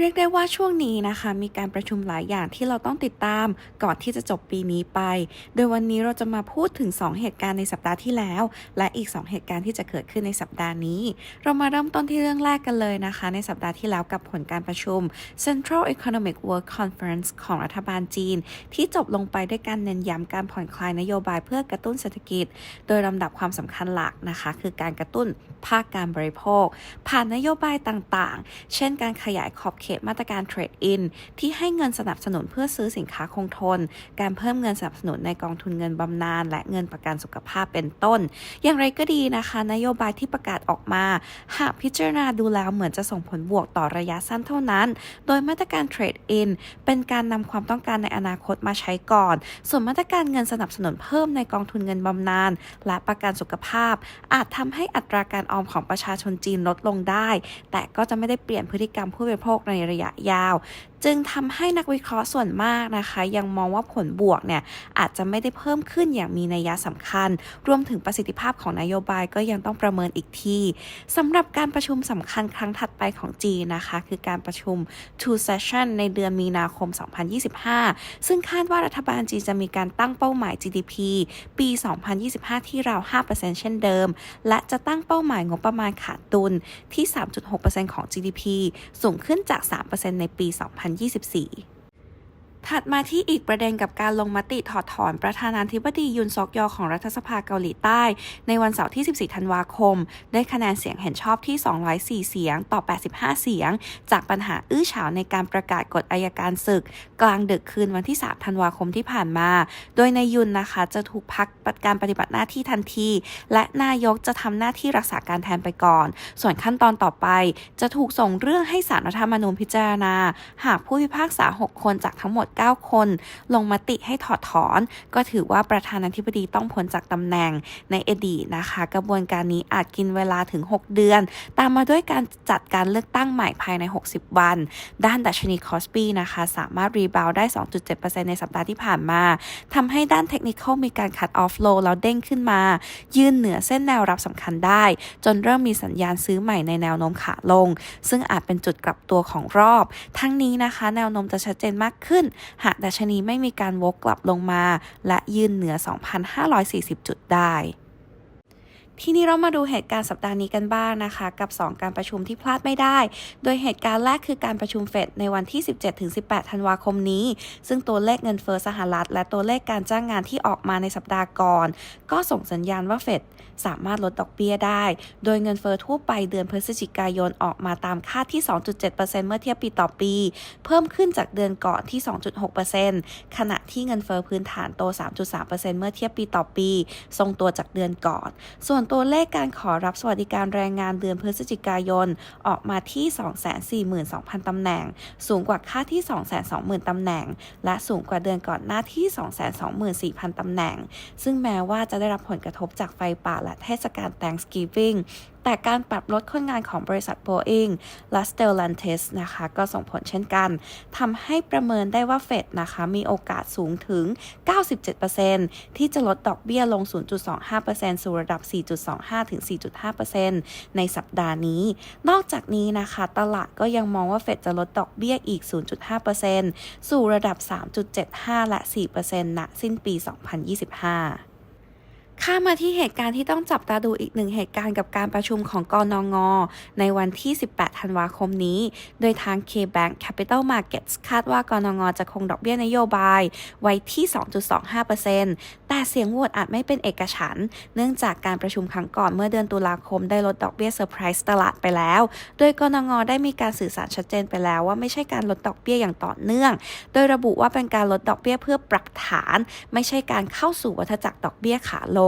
เรียกได้ว่าช่วงนี้นะคะ มีการประชุมหลายอย่างที่เราต้องติดตามก่อนที่จะจบปีนี้ไป โดยวันนี้เราจะมาพูดถึง 2 เหตุการณ์ในสัปดาห์ที่แล้ว และอีก 2 เหตุการณ์ที่จะเกิดขึ้นในสัปดาห์นี้ เรามาเริ่มต้นที่เรื่องแรกกันเลยนะคะ ในสัปดาห์ที่แล้วกับผลการประชุม Central Economic Work Conference ของรัฐบาลจีน ที่จบลงไปด้วยการเน้นย้ำการผ่อนคลายนโยบายเพื่อกระตุ้นเศรษฐกิจ โดยลำดับความสำคัญหลักนะคะ คือการกระตุ้นภาคการบริโภค ผ่านนโยบายต่างๆ เช่น การขยายขอบเขตมาตรการเทรดอินที่ให้เงินสนับสนุนเพื่อซื้อสินค้าคงทน การเพิ่มเงินสนับสนุนในกองทุนเงินบำนาญและเงินประกันสุขภาพเป็นต้น อย่างไรก็ดีนะคะ นโยบายที่ประกาศออกมา หากพิจารณาดูแล้วเหมือนจะส่งผลบวกต่อระยะสั้นเท่านั้น โดยมาตรการเทรดอินเป็นการนำความต้องการในอนาคตมาใช้ก่อน ส่วนมาตรการเงินสนับสนุนเพิ่มในกองทุนเงินบำนาญและประกันสุขภาพ อาจทำให้อัตราการออมของประชาชนจีนลดลงได้ แต่ก็จะไม่ได้เปลี่ยนพฤติกรรมผู้บริโภคในระยะยาวจึงทำให้นักวิเคราะห์ส่วนมากนะคะ ยังมองว่าผลบวกเนี่ยอาจจะไม่ได้เพิ่มขึ้นอย่างมีนัยสำคัญ รวมถึงประสิทธิภาพของนโยบายก็ยังต้องประเมินอีกทีสำหรับการประชุมสำคัญครั้งถัดไปของจีนนะคะ คือการประชุม two session ในเดือนมีนาคม 2025 ซึ่งคาดว่ารัฐบาลจีนจะมีการตั้งเป้าหมาย GDP ปี 2025 ที่ราว 5%เช่นเดิม และจะตั้งเป้าหมายงบประมาณขาดดุลที่ 3.6%ของ GDP สูงขึ้นจาก 3%ในปี 2 2024 ถัดมาที่อีกประเด็นกับการลงมติถอดถอนประธานาธิบดียุนซอกยอของรัฐสภาเกาหลีใต้ ในวันเสาร์ที่ 14 ธันวาคม ได้คะแนนเสียงเห็นชอบที่ 204 เสียงต่อ 85 เสียง จากปัญหาอื้อฉาวในการประกาศกฎอายการศึก กลางดึกคืนวันที่ 3 ธันวาคมที่ผ่านมา โดยนายยุนนะคะจะถูกพักการปฏิบัติหน้าที่ทันที และนายกจะทำหน้าที่รักษาการแทนไปก่อน ส่วนขั้นตอนต่อไป จะถูกส่งเรื่องให้ศาลรัฐธรรมนูญพิจารณา หากผู้พิพากษา 6 คนจากทั้งหมด9 คน ลงมติให้ถอดถอน ก็ถือว่าประธานาธิบดีต้องพ้นจากตำแหน่งในอดีตนะคะ กระบวนการนี้อาจกินเวลาถึง 6 เดือน ตามมาด้วยการจัดการเลือกตั้งใหม่ภายใน 60 วัน ด้านดัชนีคอสปีนะคะ สามารถรีบาวได้ 2.7%ในสัปดาห์ที่ผ่านมาทำให้ด้านเทคนิคมีการคัดออฟโลแล้วเด้งขึ้นมา ยืนเหนือเส้นแนวรับสำคัญได้ จนเริ่มมีสัญญาณซื้อใหม่ในแนวโน้มขาลง ซึ่งอาจเป็นจุดกลับตัวของรอบ ทั้งนี้นะคะ แนวโน้มจะชัดเจนมากขึ้นหากดัชนีไม่มีการวกกลับลงมา และยืนเหนือ 2,540 จุดได้ ทีนี้เรามาดูเหตุการณ์สัปดาห์นี้กันบ้างนะคะ กับ 2 การประชุมที่พลาดไม่ได้ โดยเหตุการณ์แรกคือการประชุมเฟดในวันที่ 17-18 ธันวาคมนี้ ซึ่งตัวเลขเงินเฟอ้อสหรัฐ และตัวเลขการจ้างงานที่ออกมาในสัปดาห์ก่อน ก็ส่งสัญญาณว่าเฟดสามารถลดดอกเบี้ยได้ โดยเงินเฟอ้อทั่วไปเดือนพฤศจิกายนออกมาตามคาดที่ 2.7%เมื่อเทียบปีต่อปี เพิ่มขึ้นจากเดือนก่อนที่ 2.6%ขณะที่เงินเฟอ้อพื้นฐานโต 3.3%เมื่อเทียบปีต่อปี ทรงตัวจากเดือนก่อน ส่วนตัวเลขการขอรับสวัสดิการแรงงานเดือนพฤศจิกายน ออกมาที่ 242,000 ตำแหน่ง สูงกว่าค่าที่ 220,000 ตำแหน่ง และสูงกว่าเดือนก่อนหน้าที่ 224,000 ตำแหน่ง ซึ่งแม้ว่าจะได้รับผลกระทบจากไฟป่าและเทศกาล Thanksgiving แต่การปรับลดคนงานของบริษัท Boeing และ Stellantis นะคะก็ส่งผลเช่นกันทำให้ประเมินได้ว่าเฟดนะคะมีโอกาสสูงถึง 97%ที่จะลดดอกเบี้ยลง 0.25%สู่ระดับ 4.25 ถึง 4.5%ในสัปดาห์นี้ นอกจากนี้นะคะตลาดก็ยังมองว่าเฟดจะลดดอกเบี้ยอีก 0.5%สู่ระดับ 3.75 และ 4%ณ สิ้นปี 2025 ข้ามาที่เหตุการณ์ที่ต้องจับตาดูอีกหนึ่งเหตุการณ์กับการประชุมของกอนงในวันที่ 18 ธันวาคมนี้ โดยทาง K-Bank Capital Markets คาดว่ากอนงจะคงดอกเบี้ยนโยบายไว้ที่ 2.25%แต่เสียงโหวตอาจไม่เป็นเอกฉันท์เนื่องจากการประชุมครั้งก่อนเมื่อเดือนตุลาคมได้ลดดอกเบี้ยเซอร์ไพรส์ตลาดไปแล้ว โดยกนงได้มีการสื่อสารชัดเจนไปแล้วว่าไม่ใช่การลดดอกเบี้ยอย่างต่อเนื่อง โดยระบุว่าเป็นการลดดอกเบี้ยเพื่อปรับฐาน ไม่ใช่การเข้าสู่วัฏจักรดอกเบี้ยขาลง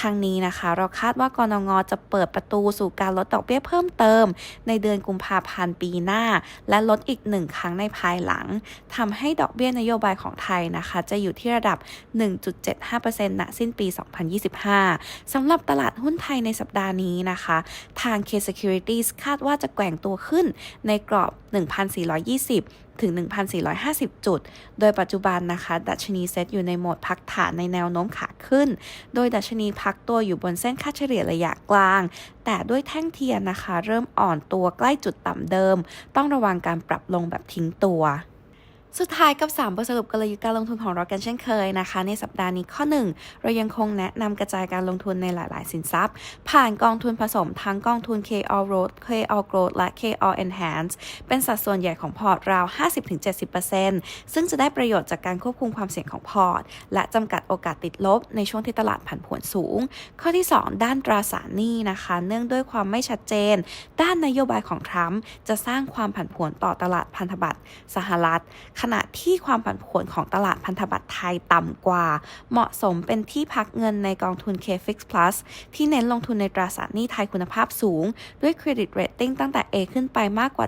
ทางนี้นะคะ เราคาดว่ากรงงจะเปิดประตูสู่การลดดอกเบี้ยเพิ่มเติม ในเดือนกุมภาพันธ์ปีหน้า และลดอีกหนึ่งครั้งในภายหลังทำให้ดอกเบี้ยนโยบายของไทยนะคะ จะอยู่ที่ระดับ 1.75%ณสิ้นปี 2025สำหรับตลาดหุ้นไทยในสัปดาห์นี้นะคะ ทาง K Securities คาดว่าจะแกว่งตัวขึ้นในกรอบ 1,420 ถึง 1,450 จุด โดยปัจจุบันนะคะ ดัชนีเซตอยู่ในโหมดพักฐานในแนวโน้มขาขึ้น โดยดัชนีพักตัวอยู่บนเส้นค่าเฉลี่ยระยะกลาง แต่ด้วยแท่งเทียนนะคะ เริ่มอ่อนตัวใกล้จุดต่ำเดิม ต้องระวังการปรับลงแบบทิ้งตัว สุดท้ายกับ 3 บทสรุปกลยุทธ์การลงทุนของเรากันเช่นเคยนะคะ ในสัปดาห์นี้ข้อ 1 เรายังคงแนะนำกระจายการลงทุนในหลาย ๆ สินทรัพย์ ผ่านกองทุนผสมทั้งกองทุน K All Road K All Growth และ K All Enhance เป็นสัดส่วนใหญ่ของพอร์ตราว 50-70%ซึ่งจะได้ประโยชน์จากการควบคุมความเสี่ยงของพอร์ต และจำกัดโอกาสติดลบในช่วงที่ตลาดผันผวนสูง ข้อที่ 2 ด้านตราสารหนี้นะคะ เนื่องด้วยความไม่ชัดเจน ด้านนโยบายของทรัมป์จะสร้างความผันผวนต่อตลาดพันธบัตรสหรัฐขณะที่ความผันผวนของตลาดพันธบัตรไทยต่ำกว่า เหมาะสมเป็นที่พักเงินในกองทุน K-Fix Plus ที่เน้นลงทุนในตราสารหนี้ไทยคุณภาพสูง ด้วยเครดิตเรตติ้งตั้งแต่ A ขึ้นไปมากกว่า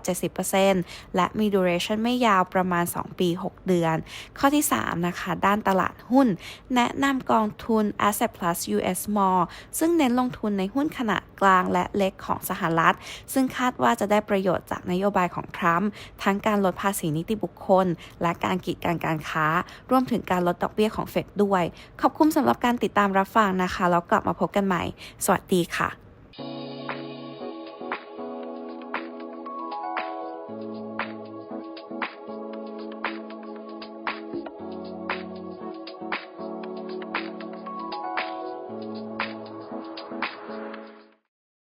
70%และมี duration ไม่ยาวประมาณ 2 ปี 6 เดือน ข้อที่ 3 นะคะ ด้านตลาดหุ้น แนะนำกองทุน Asset Plus US Small ซึ่งเน้นลงทุนในหุ้นขนาดกลางและเล็กของสหรัฐ ซึ่งคาดว่าจะได้ประโยชน์จากนโยบายของทรัมป์ทั้งการลดภาษีนิติบุคคลและการกีดกันการค้า รวมถึงการลดดอกเบี้ยของเฟดด้วย ขอบคุณสำหรับการติดตามรับฟังนะคะ แล้วกลับมาพบกันใหม่ สวัสดีค่ะ